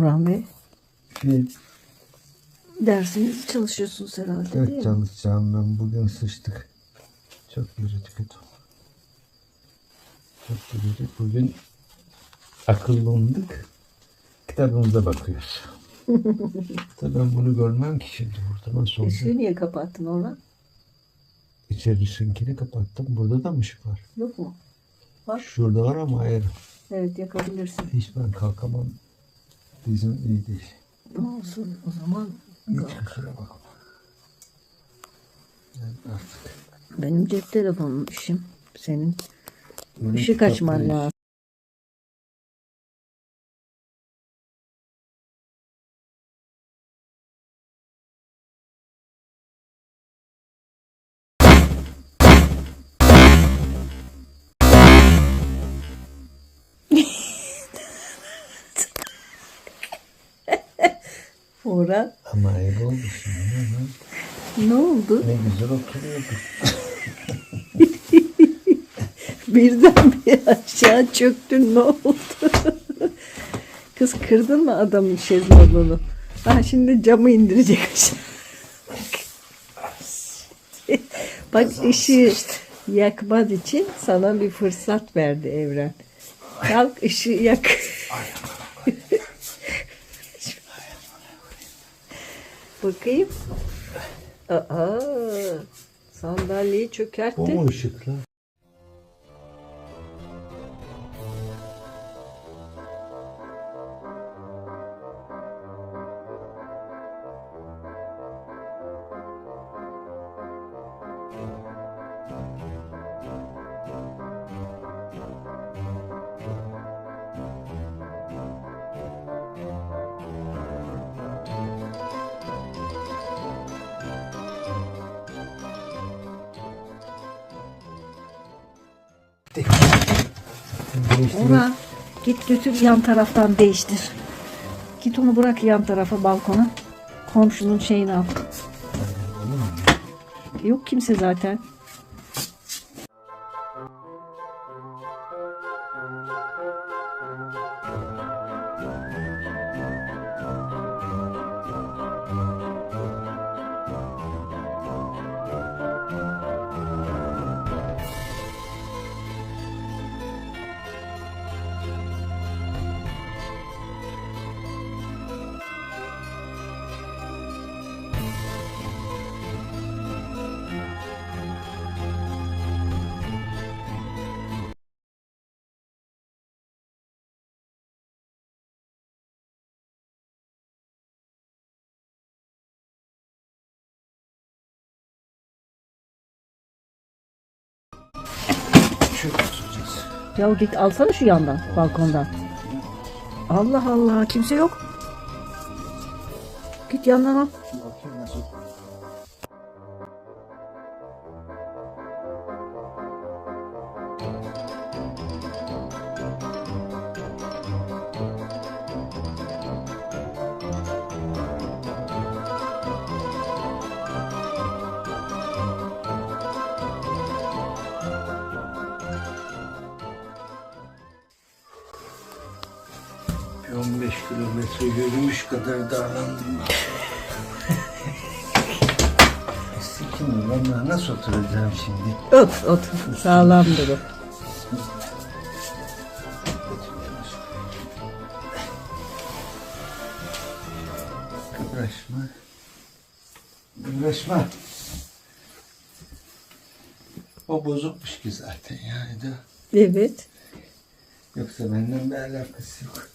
Orhan Bey? Şey, Dersinizi çalışıyorsunuz herhalde değil evet mi? çalışacağım ben. Bugün sıçtık. Çok yürüdük. Çok yürüdük. Bugün akıllandık. Kitabımıza bakıyoruz. Tabii ben bunu görmem ki şimdi burada nasıl olacak? Işığı niye kapattın Orhan? İçerisindekini kapattım. Burada da mı ışık var? Yok mu? Var. Şurada var ama ayrı. Evet yakabilirsin. Hiç ben kalkamam. Dizim iyi değil. Ne olsun o zaman Hiç kusura bakma. Artık benim cep telefonum işim. Senin benim kitapla açman lazım. Orhan Ama ayıp oldu şimdi. ne oldu? Ne güzel oturuyordu. Birden bir aşağı çöktün ne oldu? Kız kırdın mı adamın şezlongunu? Ha şimdi camı indirecek aşağı. Bak ışığı yakman için sana bir fırsat verdi evren. Kalk ışığı yak. Bakayım. Aa, sandalyeyi çökertti. mu ışıkla? Orhan git götür yan taraftan değiştir. Git onu bırak yan tarafa balkona. Komşunun şeyini al. Yok kimse zaten. Şöyle tutacağız. Ya git alsana şu yandan balkondan. Allah Allah kimse yok. Git yandan al. 15 kilometre yürümüş kadar darlandım. Sikim ben nasıl oturacağım şimdi? Ot ot sağlam dur. Kıpraşma. Kıpraşma. O bozukmuş ki zaten yani de. Evet. Yoksa benden bir alakası yok.